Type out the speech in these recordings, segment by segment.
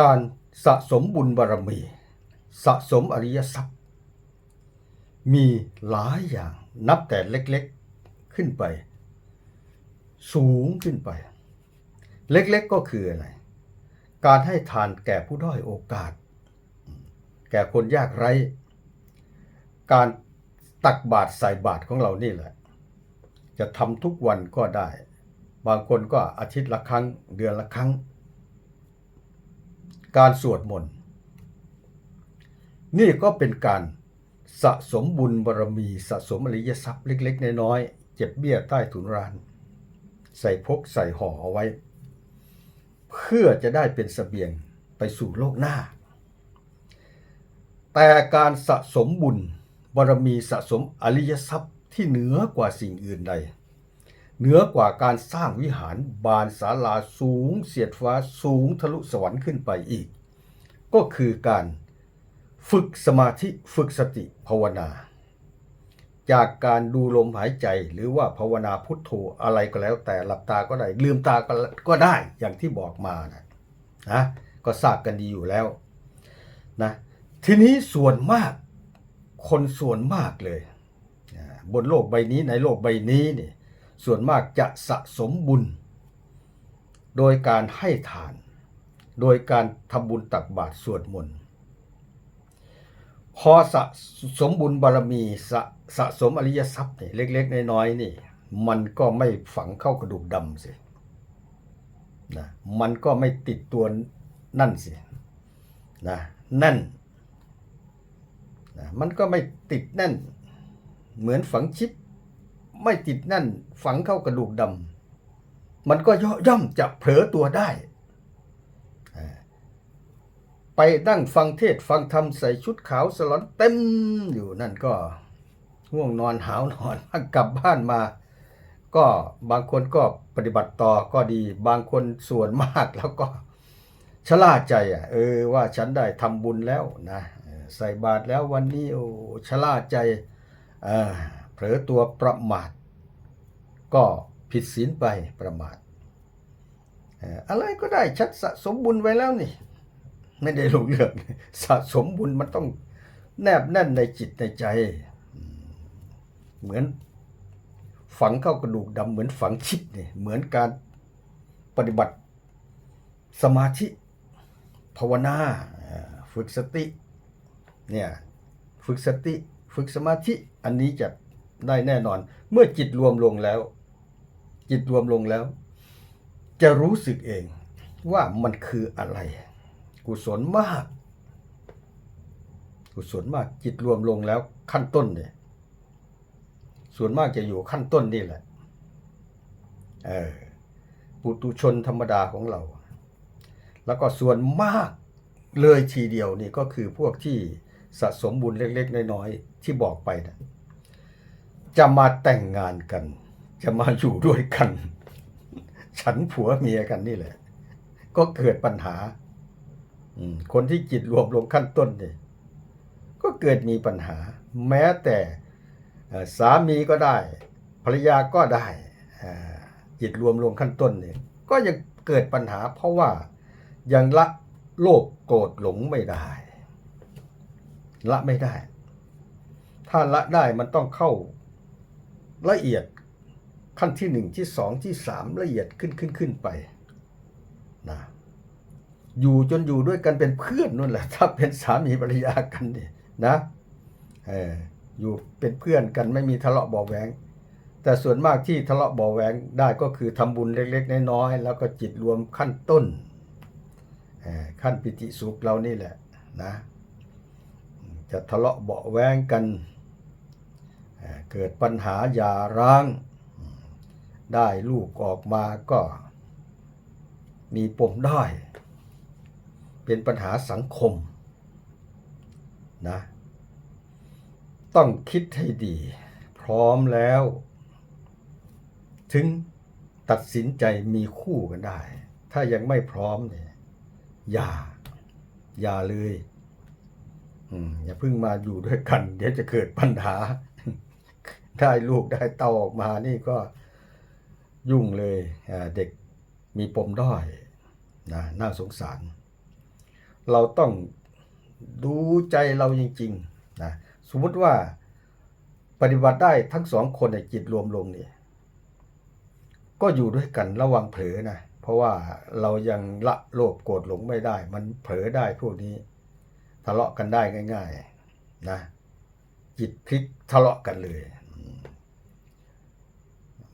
การสะสมบุญบารมี สะสมอริยทรัพย์ มีหลายอย่างนับแต่เล็กๆขึ้นไป สูงขึ้นไป เล็กๆก็คืออะไร การให้ทานแก่ผู้ด้อยโอกาส แก่คนยากไร้ การตักบาตรใส่บาตรของเรานี่แหละ จะทำทุกวันก็ได้ บางคนก็อาทิตย์ละครั้ง เดือนละครั้ง การสวดมนต์ นี่ก็เป็นการสะสมบุญบารมีสะสมอริยทรัพย์เล็ก ๆ น้อยๆเจ็บเบี้ยใต้ถุนร้าน ใส่พกใส่ห่อเอาไว้ เพื่อจะได้เป็นเสบียงไปสู่โลกหน้า แต่การสะสมบุญบารมีสะสมอริยทรัพย์ที่เหนือกว่าสิ่งอื่นใด เหนือกว่าการสร้างวิหารบานศาลาสูงเสียดฟ้าสูงทะลุสวรรค์ขึ้นไปอีก ก็คือการฝึกสมาธิฝึกสติภาวนา จากการดูลมหายใจหรือว่าภาวนาพุทโธอะไรก็แล้ว แต่หลับตาก็ได้ลืมตาก็กได้อย่างที่บอกมานะนะก็ทราบกันดีอยู่แล้วนะทีนี้ส่วนมากคนส่วนมากเลย บนโลกใบนี้ในโลกใบนี้เนี่ย ส่วนมากจะสะสมบุญ โดยการให้ทาน โดยการทำบุญตักบาตรสวดมนต์พอสะสมบุญบารมีสะสะสมอริยทรัพย์นี่เล็ก ๆ น้อยๆนี่ มันก็ไม่ฝังเข้ากระดูกดำสินะมันก็ไม่ติดตัวนั่นสินะแน่นนะมันก็ไม่ติดแน่น เหมือนฝังชิป ไม่ติดแน่นฝังเข้ากระดูกดำมันก็ย่อย่อมจะเผลอตัวได้ ไปนั่งฟังเทศฟังธรรมใส่ชุดขาวสลอนเต็มอยู่นั่นก็ง่วงนอนหาวนอนกลับบ้านมา ก็บางคนก็ปฏิบัติต่อก็ดี บางคนส่วนมากแล้วก็ชะล่าใจอะเออว่าฉันได้ทำบุญแล้วนะใส่บาตรแล้ววันนี้โอ้ชะล่าใจเออ เผลอตัวประมาท ก็ผิดศีลไปประมาท อะไรก็ได้ชัดสะสมบุญไว้แล้วนี่ ไม่ได้ลงเรื่องสะสมบุญมันต้องแนบแน่นในจิตในใจ เหมือนฝังเข้ากระดูกดำเหมือนฝังชิปเนี่ยเหมือนการปฏิบัติสมาธิภาวนาฝึกสติเนี่ยฝึกสติ ฝึกสมาธิ อันนี้จะ ได้แน่นอน เมื่อจิตรวมลงแล้ว จิตรวมลงแล้ว จะรู้สึกเองว่ามันคืออะไร กุศลมาก กุศลมากจิตรวมลงแล้วขั้นต้นเนี่ย ส่วนมากจะอยู่ขั้นต้นนี่แหละ เออปุตุชนธรรมดาของเรา แล้วก็ส่วนมากเลยทีเดียวนี่ก็คือพวกที่สะสมบุญเล็ก ๆ น้อย ๆ ที่บอกไปนะ จะมาแต่งงานกัน จะมาอยู่ด้วยกัน ฉันผัวเมียกันนี่แหละ ก็เกิดปัญหาคนที่จิตรวมลงขั้นต้นเนี่ยก็เกิดมีปัญหา แม้แต่สามีก็ได้ ภรรยาก็ได้จิตรวมลงขั้นต้นเนี่ยก็ยังเกิดปัญหา เพราะว่ายังละโลภโกรธหลงไม่ได้ ละไม่ได้ ถ้าละได้มันต้องเข้า ละเอียดขั้นที่หนึ่งที่สองที่สามละเอียดขึ้นขึ้นขึ้นไปนะอยู่จนอยู่ด้วยกันเป็นเพื่อนนั่นแหละ ถ้าเป็นสามีภรรยากันนี่นะเอออยู่เป็นเพื่อนกันไม่มีทะเลาะเบาแวงแต่ส่วนมากที่ทะเลาะเบาแวงได้ก็คือทำบุญเล็กๆน้อยๆแล้วก็จิตรวมขั้นต้นเออขั้นปิติสุขเรานี่แหละนะจะทะเลาะเบาแวงกัน เกิดปัญหาหย่าร้าง ได้ลูกออกมาก็มีปมด้อยเป็นปัญหาสังคมนะต้องคิดให้ดี พร้อมแล้ว ถึงตัดสินใจมีคู่กันได้ ถ้ายังไม่พร้อมเนี่ยอย่า อย่าเลย อย่าเพิ่งมาอยู่ด้วยกัน เดี๋ยวจะเกิดปัญหา ได้ลูกได้เต้าออกมานี่ก็ยุ่งเลยเด็กมีปมด้อยนะน่าสงสาร เราต้องดูใจเราจริงๆนะสมมติว่าปฏิบัติได้ทั้งสองคนในจิตรวมลงเนี่ยก็อยู่ด้วยกันระวังเผลอนะเพราะว่าเรายังละโลภโกรธหลงไม่ได้ มันเผลอได้พวกนี้ทะเลาะกันได้ง่าย ๆนะจิตพลิกทะเลาะกันเลย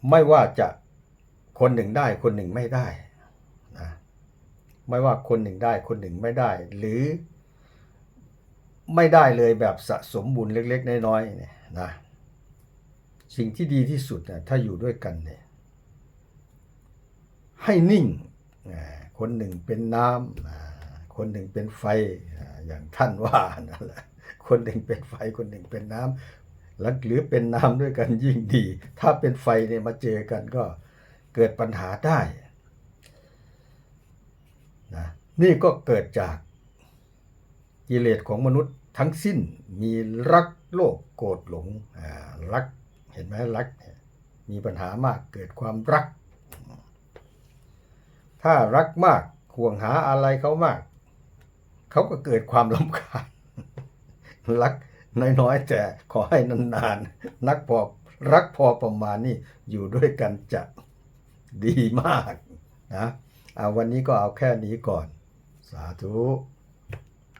ไม่ว่าจะคนหนึ่งได้คนหนึ่งไม่ได้นะไม่ว่าคนหนึ่งได้คนหนึ่งไม่ได้ หรือไม่ได้เลยแบบสะสมบุญเล็ก ๆ น้อยๆเนี่ยนะสิ่งที่ดีที่สุดนะถ้าอยู่ด้วยกันเนี่ยให้นิ่ง คนหนึ่งเป็นน้ำคนหนึ่งเป็นไฟอย่างท่านว่านั่นแหละคนหนึ่งเป็นไฟคนหนึ่งเป็นน้ำ แล้วหรือเป็นน้ำด้วยกันยิ่งดี ถ้าเป็นไฟเนี่ยมาเจอกันก็เกิดปัญหาได้นะนี่ก็เกิดจากกิเลสของมนุษย์ทั้งสิ้นมีรักโลภโกรธหลงรักเห็นไหมรักเนี่ยมีปัญหามากเกิดความรัก ถ้ารักมากห่วงหาอะไรเขามาก เขาก็เกิดความลำคาญรัก น้อยๆ แต่ขอให้นานๆ นักพอรักพอประมาณนี่อยู่ด้วยกันจะดีมากนะเอาวันนี้ก็เอาแค่นี้ก่อน สาธุ